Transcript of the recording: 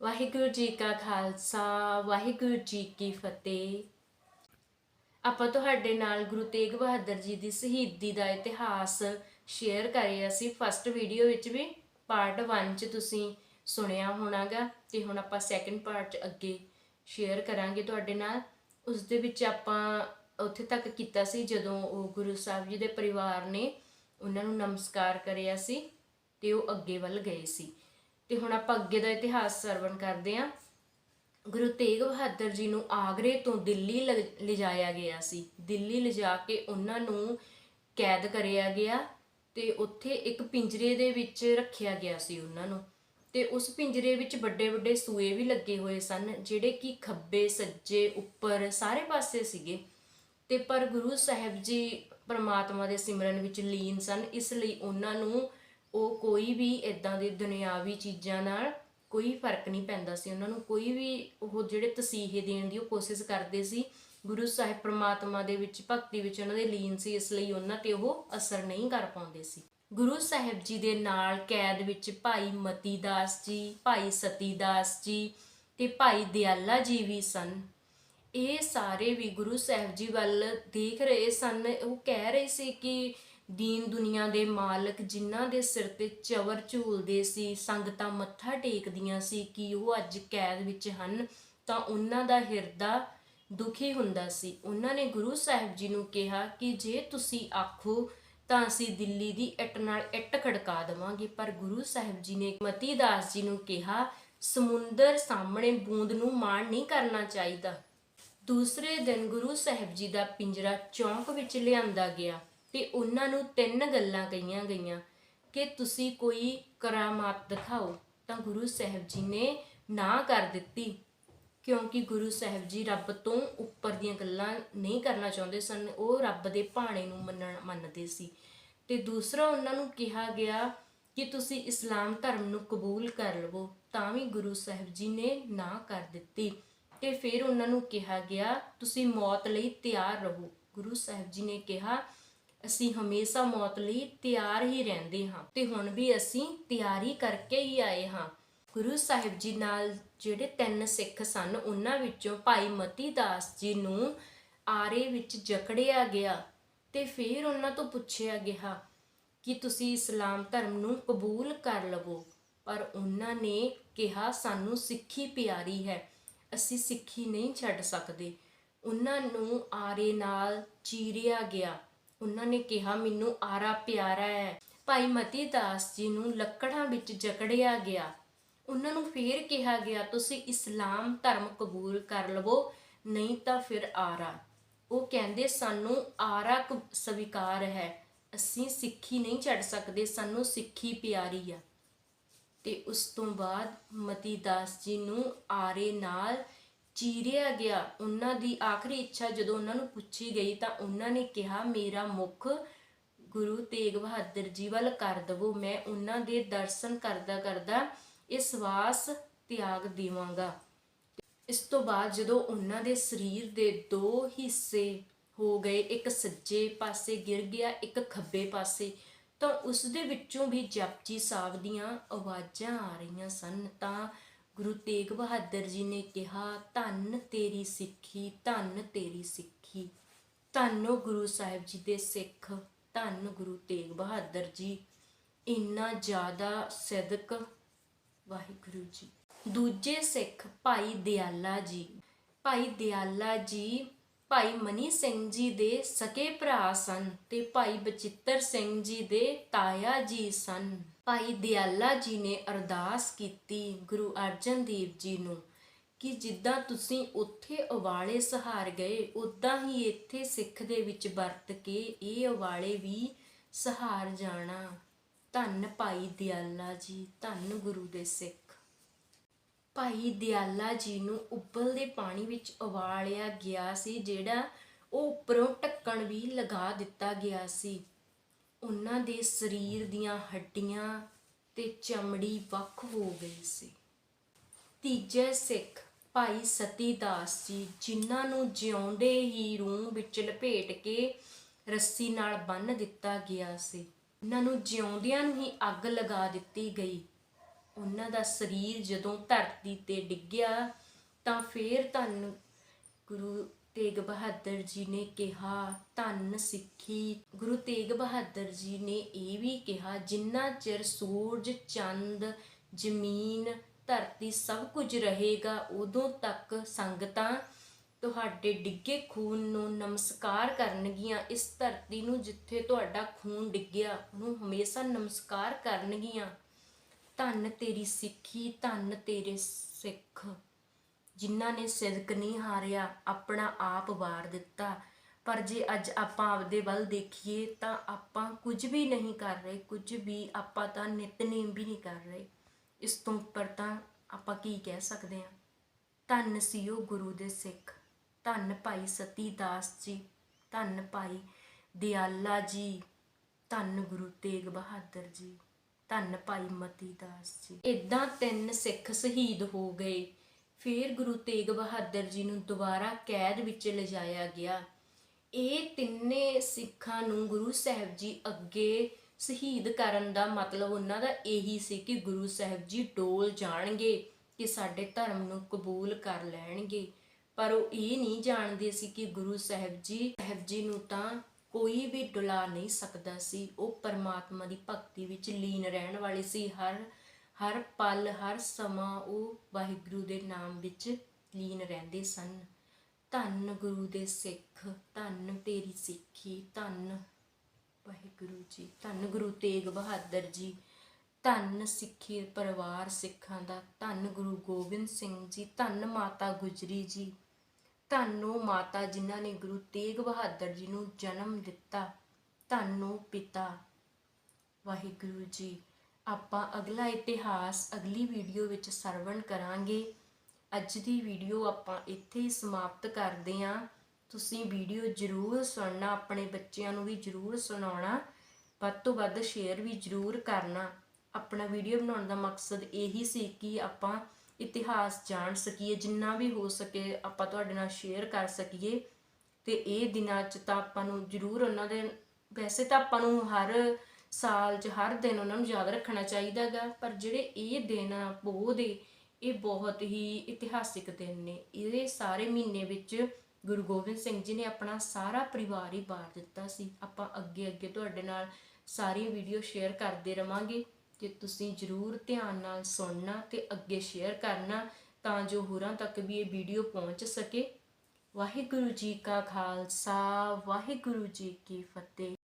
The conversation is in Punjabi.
ਵਾਹਿਗੁਰੂ ਜੀ ਕਾ ਖਾਲਸਾ, ਵਾਹਿਗੁਰੂ ਜੀ ਕੀ ਫਤਿਹ। ਆਪਾਂ ਤੁਹਾਡੇ ਨਾਲ ਗੁਰੂ ਤੇਗ ਬਹਾਦਰ ਜੀ ਦੀ ਸ਼ਹੀਦੀ ਦਾ ਇਤਿਹਾਸ ਸ਼ੇਅਰ ਕਰਿਆ ਸੀ ਫਸਟ ਵੀਡੀਓ ਵਿੱਚ ਵੀ ਪਾਰਟ 1 ਚ ਤੁਸੀਂ ਸੁਣਿਆ ਹੋਣਾਗਾ ਤੇ ਹੁਣ ਆਪਾਂ ਸੈਕੰਡ ਪਾਰਟ ਚ ਅੱਗੇ ਸ਼ੇਅਰ ਕਰਾਂਗੇ ਤੁਹਾਡੇ ਨਾਲ। ਉਸ ਦੇ ਵਿੱਚ ਆਪਾਂ ਉੱਥੇ ਤੱਕ ਕੀਤਾ ਸੀ ਜਦੋਂ ਉਹ ਗੁਰੂ ਸਾਹਿਬ ਜੀ ਦੇ ਪਰਿਵਾਰ ਨੇ ਉਹਨਾਂ ਨੂੰ ਨਮਸਕਾਰ ਕਰਿਆ ਸੀ ਤੇ ਉਹ ਅੱਗੇ ਵੱਲ ਗਏ ਸੀ। ਤੇ ਹੁਣ ਆਪਾਂ ਅੱਗੇ ਦਾ ਇਤਿਹਾਸ ਸਰਵਣ ਕਰਦੇ ਹਾਂ। ਗੁਰੂ ਤੇਗ ਬਹਾਦਰ ਜੀ ਨੂੰ ਆਗਰੇ ਤੋਂ ਦਿੱਲੀ ਲਿਜਾਇਆ ਗਿਆ ਸੀ। ਦਿੱਲੀ ਲਿਜਾ ਕੇ ਉਹਨਾਂ ਨੂੰ ਕੈਦ ਕਰਿਆ ਗਿਆ ਤੇ ਉੱਥੇ ਇੱਕ ਪਿੰਜਰੇ ਦੇ ਵਿੱਚ ਰੱਖਿਆ ਗਿਆ ਸੀ ਉਹਨਾਂ ਨੂੰ। ਤੇ ਉਸ ਪਿੰਜਰੇ ਵਿੱਚ ਵੱਡੇ ਵੱਡੇ ਸੂਏ ਵੀ ਲੱਗੇ ਹੋਏ ਸਨ, ਜਿਹੜੇ ਕਿ ਖੱਬੇ, ਸੱਜੇ, ਉੱਪਰ ਸਾਰੇ ਪਾਸੇ ਸੀਗੇ। ਤੇ ਪਰ ਗੁਰੂ ਸਾਹਿਬ ਜੀ ਪਰਮਾਤਮਾ ਦੇ ਸਿਮਰਨ ਵਿੱਚ ਲੀਨ ਸਨ, ਇਸ ਲਈ ਉਹਨਾਂ ਨੂੰ ਉਹ ਕੋਈ ਵੀ ਇਦਾਂ ਦੇ ਦੁਨਿਆਵੀ ਚੀਜ਼ਾਂ ਨਾਲ ਕੋਈ ਫ਼ਰਕ ਨਹੀਂ ਪੈਂਦਾ ਸੀ। ਉਹਨਾਂ ਨੂੰ ਕੋਈ ਵੀ ਉਹ ਜਿਹੜੇ ਤਸੀਹੇ ਦੇਣ ਦੀ ਉਹ ਕੋਸ਼ਿਸ਼ ਕਰਦੇ ਸੀ। ਗੁਰੂ ਸਾਹਿਬ ਪ੍ਰਮਾਤਮਾ ਦੇ ਵਿੱਚ, ਭਗਤੀ ਵਿੱਚ ਉਹਨਾਂ ਦੇ ਲੀਨ ਸੀ, ਇਸ ਲਈ ਉਹਨਾਂ ਤੇ ਉਹ ਅਸਰ ਨਹੀਂ ਕਰ ਪਾਉਂਦੇ ਸੀ। ਗੁਰੂ ਸਾਹਿਬ ਜੀ ਦੇ ਨਾਲ ਕੈਦ ਵਿੱਚ ਭਾਈ ਮਤੀ ਦਾਸ ਜੀ, ਭਾਈ ਸਤੀ ਦਾਸ ਜੀ ਤੇ ਭਾਈ ਦਿਆਲਾ ਜੀ ਵੀ ਸਨ। ਇਹ ਸਾਰੇ ਵੀ ਗੁਰੂ ਸਾਹਿਬ ਜੀ ਵੱਲ ਦੇਖ ਰਹੇ ਸਨ। ਉਹ ਕਹਿ ਰਹੇ ਸੀ ਕਿ ਦੀਨ ਦੁਨੀਆ ਦੇ ਮਾਲਕ ਜਿਨ੍ਹਾਂ ਦੇ ਸਿਰ ਤੇ ਚਵਰ ਝੂਲਦੇ ਸੀ, ਸੰਗਤਾਂ ਮੱਥਾ ਟੇਕਦੀਆਂ ਸੀ ਕਿ ਉਹ ਅੱਜ ਕੈਦ ਵਿੱਚ ਹਨ, ਤਾਂ ਉਹਨਾਂ ਦਾ ਹਿਰਦਾ ਦੁਖੀ ਹੁੰਦਾ ਸੀ। ਉਹਨਾਂ ਨੇ ਗੁਰੂ ਸਾਹਿਬ ਜੀ ਨੂੰ ਕਿਹਾ ਕਿ ਜੇ ਤੁਸੀਂ ਆਖੋ ਤਾਂ ਅਸੀਂ ਦਿੱਲੀ ਦੀ ਇੱਟ ਨਾਲ ਇੱਟ ਖੜਕਾ ਦੇਵਾਂਗੇ, ਪਰ ਗੁਰੂ ਸਾਹਿਬ ਜੀ ਨੇ ਮਤੀ ਦਾਸ ਜੀ ਨੂੰ ਕਿਹਾ, ਸਮੁੰਦਰ ਸਾਹਮਣੇ ਬੂੰਦ ਨੂੰ ਮਾਣ ਨਹੀਂ ਕਰਨਾ ਚਾਹੀਦਾ। ਦੂਸਰੇ ਦਿਨ ਗੁਰੂ ਸਾਹਿਬ ਜੀ ਦਾ ਪਿੰਜਰਾ ਚੌਂਕ ਵਿੱਚ ਲਿਆਂਦਾ ਗਿਆ। ਤੇ ਉਹਨਾਂ ਨੂੰ ਤਿੰਨ ਗੱਲਾਂ ਕਹੀਆਂ ਗਈਆਂ ਕਿ ਤੁਸੀਂ ਕੋਈ ਕਰਾਮਾਤ ਦਿਖਾਓ ਤਾਂ ਗੁਰੂ ਸਾਹਿਬ ਜੀ ਨੇ ਨਾ ਕਰ ਦਿੱਤੀ, ਕਿਉਂਕਿ ਗੁਰੂ ਸਾਹਿਬ ਜੀ ਰੱਬ ਤੋਂ ਉੱਪਰ ਦੀਆਂ ਗੱਲਾਂ ਨਹੀਂ ਕਰਨਾ ਚਾਹੁੰਦੇ ਸਨ, ਉਹ ਰੱਬ ਦੇ ਭਾਣੇ ਨੂੰ ਮੰਨਣ ਮੰਨਦੇ ਸੀ। ਤੇ ਦੂਸਰਾ ਉਹਨਾਂ ਨੂੰ ਕਿਹਾ ਗਿਆ ਕਿ ਤੁਸੀਂ ਇਸਲਾਮ ਧਰਮ ਨੂੰ ਕਬੂਲ ਕਰ ਲਵੋ, ਤਾਂ ਵੀ ਗੁਰੂ ਸਾਹਿਬ ਜੀ ਨੇ ਨਾ ਕਰ ਦਿੱਤੀ। ਤੇ ਫਿਰ ਉਹਨਾਂ ਨੂੰ ਕਿਹਾ ਗਿਆ, ਤੁਸੀਂ ਮੌਤ ਲਈ ਤਿਆਰ ਰਹੋ। ਗੁਰੂ ਸਾਹਿਬ ਜੀ ਨੇ ਕਿਹਾ ਅਸੀਂ ਹਮੇਸ਼ਾ ਮੌਤ ਲਈ ਤਿਆਰ ਹੀ ਰਹਿੰਦੇ ਹਾਂ ਤੇ ਹੁਣ ਵੀ ਅਸੀਂ ਤਿਆਰੀ ਕਰਕੇ ਹੀ ਆਏ ਹਾਂ। ਗੁਰੂ ਸਾਹਿਬ ਜੀ ਨਾਲ ਜਿਹੜੇ ਤਿੰਨ ਸਿੱਖ ਸਨ, ਉਹਨਾਂ ਵਿੱਚੋਂ ਭਾਈ ਮਤੀ ਦਾਸ ਜੀ ਨੂੰ ਆਰੇ ਵਿੱਚ ਜਕੜਿਆ ਗਿਆ ਤੇ ਫਿਰ ਉਹਨਾਂ ਤੋਂ ਪੁੱਛਿਆ ਗਿਆ ਕਿ ਤੁਸੀਂ ਇਸਲਾਮ ਧਰਮ ਨੂੰ ਕਬੂਲ ਕਰ ਲਵੋ। ਪਰ ਉਹਨਾਂ ਨੇ ਕਿਹਾ, ਸਾਨੂੰ ਸਿੱਖੀ ਪਿਆਰੀ ਹੈ, ਅਸੀਂ ਸਿੱਖੀ ਨਹੀਂ ਛੱਡ ਸਕਦੇ। ਉਹਨਾਂ ਨੂੰ ਆਰੇ ਨਾਲ ਚੀਰਿਆ ਗਿਆ। ਉਹਨਾਂ ਨੇ ਕਿਹਾ, ਮੈਨੂੰ ਆਰਾ ਪਿਆਰਾ ਹੈ ਭਾਈ ਮਤੀ ਦਾਸ ਜੀ ਨੂੰ ਲੱਕੜਾਂ ਵਿੱਚ ਜਕੜਿਆ ਗਿਆ। ਉਹਨਾਂ ਨੂੰ ਫੇਰ ਕਿਹਾ ਗਿਆ, ਤੁਸੀਂ ਇਸਲਾਮ ਧਰਮ ਕਬੂਲ ਕਰ ਲਵੋ, ਨਹੀਂ ਤਾਂ ਫਿਰ ਆਰਾ। ਉਹ ਕਹਿੰਦੇ, ਸਾਨੂੰ ਆਰਾ ਸਵੀਕਾਰ ਹੈ। ਅਸੀਂ ਸਿੱਖੀ ਨਹੀਂ ਛੱਡ ਸਕਦੇ, ਸਾਨੂੰ ਸਿੱਖੀ ਪਿਆਰੀ ਆ। ਤੇ ਉਸ ਤੋਂ ਬਾਅਦ ਮਤੀ ਦਾਸ ਜੀ ਨੂੰ ਆਰੇ ਨਾਲ ਚੀਰਿਆ ਗਿਆ। ਉਹਨਾਂ ਦੀ ਆਖਰੀ ਇੱਛਾ ਜਦੋਂ ਉਹਨਾਂ ਨੂੰ ਪੁੱਛੀ ਗਈ ਤਾਂ ਉਹਨਾਂ ਨੇ ਕਿਹਾ, ਮੇਰਾ ਮੁਖ ਗੁਰੂ ਤੇਗ ਬਹਾਦਰ ਜੀ ਵੱਲ ਕਰ ਦਵੋ, ਮੈਂ ਉਹਨਾਂ ਦੇ ਦਰਸ਼ਨ ਕਰਦਾ ਕਰਦਾ ਇਹ ਸਵਾਸ ਤਿਆਗ ਦੇਵਾਂਗਾ। ਇਸ ਤੋਂ ਬਾਅਦ ਜਦੋਂ ਉਹਨਾਂ ਦੇ ਸਰੀਰ ਦੇ ਦੋ ਹਿੱਸੇ ਹੋ ਗਏ, ਇੱਕ ਸੱਜੇ ਪਾਸੇ ਗਿਰ ਗਿਆ, ਇੱਕ ਖੱਬੇ ਪਾਸੇ, ਤਾਂ ਉਸ ਦੇ ਵਿੱਚੋਂ ਵੀ ਜਪਜੀ ਸਾਹਿਬ ਦੀਆਂ ਆਵਾਜ਼ਾਂ ਆ ਰਹੀਆਂ ਸਨ। ਤਾਂ ਗੁਰੂ ਤੇਗ ਬਹਾਦਰ ਜੀ ਨੇ ਕਿਹਾ, ਧੰਨ ਤੇਰੀ ਸਿੱਖੀ, ਧੰਨ ਤੇਰੀ ਸਿੱਖੀ। ਧੰਨੋ ਗੁਰੂ ਸਾਹਿਬ ਜੀ ਦੇ ਸਿੱਖ, ਧੰਨ ਗੁਰੂ ਤੇਗ ਬਹਾਦਰ ਜੀ। ਇੰਨਾ ਜ਼ਿਆਦਾ ਸਦਕ, ਵਾਹਿਗੁਰੂ ਜੀ। ਦੂਜੇ ਸਿੱਖ ਭਾਈ ਦਿਆਲਾ ਜੀ, ਭਾਈ ਦਿਆਲਾ ਜੀ ਭਾਈ ਮਨੀ ਸਿੰਘ ਜੀ ਦੇ ਸਕੇ ਭਰਾ ਸਨ ਤੇ ਭਾਈ ਬਚਿੱਤਰ ਸਿੰਘ ਜੀ ਦੇ ਤਾਇਆ ਜੀ ਸਨ। ਭਾਈ ਦਿਆਲਾ ਜੀ ਨੇ ਅਰਦਾਸ ਕੀਤੀ ਗੁਰੂ ਅਰਜਨ ਦੇਵ ਜੀ ਨੂੰ ਕਿ ਜਿੱਦਾਂ ਤੁਸੀਂ ਉੱਥੇ ਉਵਾਲੇ ਸਹਾਰ ਗਏ ਉਦਾਂ ਹੀ ਇੱਥੇ ਸਿੱਖ ਦੇ ਵਿੱਚ ਵਰਤ ਕੇ ਇਹ ਉਵਾਲੇ ਵੀ ਸਹਾਰ ਜਾਣਾ। ਧੰਨ ਭਾਈ ਦਿਆਲਾ ਜੀ, ਧੰਨ ਗੁਰੂ ਦੇ ਸਿੱਖ। ਭਾਈ ਦਿਆਲਾ ਜੀ ਨੂੰ ਉਬਲਦੇ ਪਾਣੀ ਵਿੱਚ ਉਬਾਲਿਆ ਗਿਆ ਸੀ, ਜਿਹੜਾ ਉਹ ਉੱਪਰੋਂ ਢੱਕਣ ਵੀ ਲਗਾ ਦਿੱਤਾ ਗਿਆ ਸੀ। ਉਹਨਾਂ ਦੇ ਸਰੀਰ ਦੀਆਂ ਹੱਡੀਆਂ ਤੇ ਚਮੜੀ ਵੱਖ ਹੋ ਗਈ ਸੀ। ਤੀਜੇ ਸਿੱਖ ਭਾਈ ਸਤੀ ਦਾਸ ਜੀ, ਜਿਨ੍ਹਾਂ ਨੂੰ ਜਿਉਂਦੇ ਹੀ ਰੂਹ ਵਿੱਚ ਲਪੇਟ ਕੇ ਰੱਸੀ ਨਾਲ ਬੰਨ੍ਹ ਦਿੱਤਾ ਗਿਆ ਸੀ। ਉਹਨਾਂ ਨੂੰ ਜਿਉਂਦਿਆਂ ਨੂੰ ਹੀ ਅੱਗ ਲਗਾ ਦਿੱਤੀ ਗਈ। ਉਹਨਾਂ ਦਾ ਸਰੀਰ ਜਦੋਂ ਧਰਤੀ ਤੇ ਡਿੱਗਿਆ ਤਾਂ ਫੇਰ ਧੰਨ ਗੁਰੂ ਤੇਗ ਬਹਾਦਰ ਜੀ ਨੇ ਕਿਹਾ, ਧੰਨ ਸਿੱਖੀ। ਗੁਰੂ ਤੇਗ ਬਹਾਦਰ ਜੀ ਨੇ ਇਹ ਵੀ ਕਿਹਾ, ਜਿੰਨਾ ਚਿਰ ਸੂਰਜ, ਚੰਦ, ਜ਼ਮੀਨ, ਧਰਤੀ ਸਭ ਕੁਝ ਰਹੇਗਾ, ਉਦੋਂ ਤੱਕ ਸੰਗਤਾਂ ਤੁਹਾਡੇ ਡਿੱਗੇ ਖੂਨ ਨੂੰ ਨਮਸਕਾਰ ਕਰਨਗੀਆਂ। ਇਸ ਧਰਤੀ ਨੂੰ ਜਿੱਥੇ ਤੁਹਾਡਾ ਖੂਨ ਡਿੱਗਿਆ, ਉਹਨੂੰ ਹਮੇਸ਼ਾ ਨਮਸਕਾਰ ਕਰਨਗੀਆਂ। ਧੰਨ ਤੇਰੀ ਸਿੱਖੀ, ਧੰਨ ਤੇਰੇ ਸਿੱਖ। ਜਿਨ੍ਹਾਂ ਨੇ ਸਿਦਕ ਨਹੀਂ ਹਾਰਿਆ, ਆਪਣਾ ਆਪ ਵਾਰ ਦਿੱਤਾ। ਪਰ ਜੇ ਅੱਜ ਆਪਾਂ ਆਪਦੇ ਵੱਲ ਦੇਖੀਏ, ਤਾਂ ਆਪਾਂ ਕੁਝ ਵੀ ਨਹੀਂ ਕਰ ਰਹੇ, ਕੁਝ ਵੀ ਆਪਾਂ ਤਾਂ ਨਿਤਨੇਮ ਵੀ ਨਹੀਂ ਕਰ ਰਹੇ। ਇਸ ਤੋਂ ਉੱਪਰ ਤਾਂ ਆਪਾਂ ਕੀ ਕਹਿ ਸਕਦੇ ਹਾਂ? ਧੰਨ ਸੀ ਉਹ ਗੁਰੂ ਦੇ ਸਿੱਖ। ਧੰਨ ਭਾਈ ਸਤੀ ਦਾਸ ਜੀ, ਧੰਨ ਭਾਈ ਦਿਆਲਾ ਜੀ, ਧੰਨ ਗੁਰੂ ਤੇਗ ਬਹਾਦਰ ਜੀ। ਧੰਨ ਭਾਈ ਮਤੀ ਦਾਸ ਜੀ। ਇਦਾਂ ਤਿੰਨ ਸਿੱਖ ਸ਼ਹੀਦ ਹੋ ਗਏ। ਫਿਰ ਗੁਰੂ ਤੇਗ ਬਹਾਦਰ ਜੀ ਨੂੰ ਦੁਬਾਰਾ ਕੈਦ ਵਿੱਚ ਲਿਜਾਇਆ ਗਿਆ। ਇਹ ਤਿੰਨੇ ਸਿੱਖਾਂ ਨੂੰ ਗੁਰੂ ਸਾਹਿਬ ਜੀ ਅੱਗੇ ਸ਼ਹੀਦ ਕਰਨ ਦਾ ਮਤਲਬ ਉਹਨਾਂ ਦਾ ਇਹੀ ਸੀ ਕਿ ਗੁਰੂ ਸਾਹਿਬ ਜੀ ਡੋਲ ਜਾਣਗੇ ਕਿ ਸਾਡੇ ਧਰਮ ਨੂੰ ਕਬੂਲ ਕਰ ਲੈਣਗੇ। ਪਰ ਉਹ ਇਹ ਨਹੀਂ ਜਾਣਦੇ ਸੀ ਕਿ ਗੁਰੂ ਸਾਹਿਬ ਜੀ ਸਾਹਿਬ ਜੀ ਨੂੰ ਤਾਂ ਕੋਈ ਵੀ ਡੁਲਾ ਨਹੀਂ ਸਕਦਾ ਸੀ। ਉਹ ਪਰਮਾਤਮਾ ਦੀ ਭਗਤੀ ਵਿੱਚ ਲੀਨ ਰਹਿਣ ਵਾਲੇ ਸੀ। ਹਰ ਹਰ ਪਲ, ਹਰ ਸਮਾਂ ਉਹ ਵਾਹਿਗੁਰੂ ਦੇ ਨਾਮ ਵਿੱਚ ਲੀਨ ਰਹਿੰਦੇ ਸਨ। ਧੰਨ ਗੁਰੂ ਦੇ ਸਿੱਖ, ਧੰਨ ਤੇਰੀ ਸਿੱਖੀ, ਧੰਨ ਵਾਹਿਗੁਰੂ ਜੀ, ਧੰਨ ਗੁਰੂ ਤੇਗ ਬਹਾਦਰ ਜੀ, ਧੰਨ ਸਿੱਖੀ ਪਰਿਵਾਰ ਸਿੱਖਾਂ ਦਾ, ਧੰਨ ਗੁਰੂ ਗੋਬਿੰਦ ਸਿੰਘ ਜੀ, ਧੰਨ ਮਾਤਾ ਗੁਜਰੀ ਜੀ ਧੰਨ ਮਾਤਾ ਜਿਨ੍ਹਾਂ ਨੇ ਗੁਰੂ ਤੇਗ ਬਹਾਦਰ ਜੀ ਨੂੰ ਜਨਮ ਦਿੱਤਾ ਧੰਨ ਪਿਤਾ। ਵਾਹਿਗੁਰੂ ਜੀ, ਆਪਾਂ ਅਗਲਾ ਇਤਿਹਾਸ ਅਗਲੀ ਵੀਡੀਓ ਵਿੱਚ ਸਰਵਣ ਕਰਾਂਗੇ। ਅੱਜ ਦੀ ਵੀਡੀਓ ਆਪਾਂ ਇੱਥੇ ਹੀ ਸਮਾਪਤ ਕਰਦੇ ਹਾਂ। ਤੁਸੀਂ ਵੀਡੀਓ ਜ਼ਰੂਰ ਸੁਣਨਾ, ਆਪਣੇ ਬੱਚਿਆਂ ਨੂੰ ਵੀ ਜ਼ਰੂਰ ਸੁਣਾਉਣਾ। ਵੱਧ ਤੋਂ ਵੱਧ ਸ਼ੇਅਰ ਵੀ ਜ਼ਰੂਰ ਕਰਨਾ। ਆਪਣਾ ਵੀਡੀਓ ਬਣਾਉਣ ਦਾ ਮਕਸਦ ਇਹੀ ਸੀ ਕਿ ਆਪਾਂ ਇਤਿਹਾਸ ਜਾਣ ਸਕੀਏ, ਜਿੰਨਾ ਵੀ ਹੋ ਸਕੇ ਆਪਾਂ ਤੁਹਾਡੇ ਨਾਲ ਸ਼ੇਅਰ ਕਰ ਸਕੀਏ। ਤੇ ਇਹ ਦਿਨਾਂ 'ਚ ਤਾਂ ਆਪਾਂ ਨੂੰ ਜ਼ਰੂਰ ਉਹਨਾਂ ਦੇ, ਵੈਸੇ ਤਾਂ ਆਪਾਂ ਨੂੰ ਹਰ ਸਾਲ 'ਚ, ਹਰ ਦਿਨ ਉਹਨਾਂ ਨੂੰ ਯਾਦ ਰੱਖਣਾ ਚਾਹੀਦਾਗਾ ਪਰ ਜਿਹੜੇ ਇਹ ਦਿਨ ਆ, ਪੋਹ ਦੇ, ਇਹ ਬਹੁਤ ਹੀ ਇਤਿਹਾਸਿਕ ਦਿਨ ਨੇ। ਇਹਦੇ ਸਾਰੇ ਮਹੀਨੇ ਵਿੱਚ ਗੁਰੂ ਗੋਬਿੰਦ ਸਿੰਘ ਜੀ ਨੇ ਆਪਣਾ ਸਾਰਾ ਪਰਿਵਾਰ ਹੀ ਬਾਰ ਦਿੱਤਾ ਸੀ। ਆਪਾਂ ਅੱਗੇ ਅੱਗੇ ਤੁਹਾਡੇ ਨਾਲ ਸਾਰੀ ਵੀਡੀਓ ਸ਼ੇਅਰ ਕਰਦੇ ਰਵਾਂਗੇ। ਕਿ ਤੁਸੀਂ ਜਰੂਰ ਧਿਆਨ ਨਾਲ ਸੁਣਨਾ ਤੇ ਅੱਗੇ ਸ਼ੇਅਰ ਕਰਨਾ ਤਾਂ ਜੋ ਹੋਰਾਂ ਤੱਕ ਵੀ ਇਹ ਵੀਡੀਓ ਪਹੁੰਚ ਸਕੇ। ਵਾਹਿਗੁਰੂ ਜੀ ਕਾ ਖਾਲਸਾ, ਵਾਹਿਗੁਰੂ ਜੀ ਕੀ ਫਤਿਹ।